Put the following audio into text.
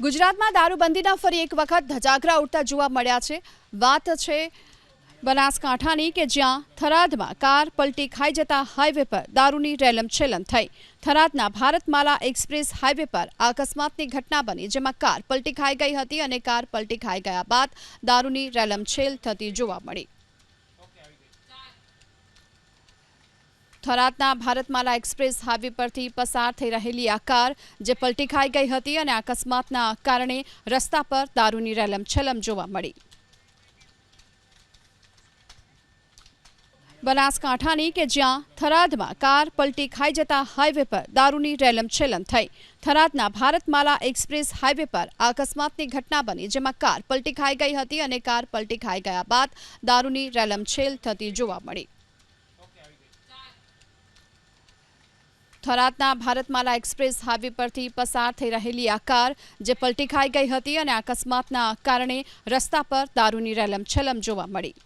ગુજરાતમાં દારૂબંધીના ફરી એક વખત ધજાગરા ઉડતા જોવા મળ્યા છે. વાત છે બનાસકાંઠાની કે જ્યાં થરાદમાં કાર પલટી ખાઈ જતા હાઈવે પર દારૂની રેલમ છેલમ થઈ. થરાદના ભારતમાલા એક્સપ્રેસ હાઈવે પર અકસ્માતની ઘટના બની, જેમાં કાર પલટી ખાઈ ગઈ હતી અને કાર પલટી ખાઈ ગયા બાદ દારૂની રેલમ છેલ થતી જોવા મળી. થરાદના ભારતમાલા એક્સપ્રેસ હાઈવે પરથી પસાર થઈ રહેલી આ કાર જે પલટી ખાઈ ગઈ હતી અને અકસ્માતના કારણે રસ્તા પર દારૂની રેલમ છલમ જોવા મળી. બનાસકાંઠાની કે જ્યાં થરાદમાં કાર પલટી ખાઈ જતા હાઈવે પર દારૂની રેલમ છેલમ થઈ. થરાદના ભારતમાલા એક્સપ્રેસ હાઈવે પર અકસ્માતની ઘટના બની જેમાં કાર પલટી ખાઈ ગઈ હતી અને કાર પલટી ખાઈ ગયા બાદ દારૂની રેલમ છેલ થતી જોવા મળી. થરાદના ભારતમાલા એક્સપ્રેસ હાઈવે પરથી પસાર થઈ રહેલી આ કાર જે પલટી ખાઈ ગઈ હતી અને અકસ્માતના કારણે રસ્તા પર દારૂની રેલમ છલમ જોવા મળી.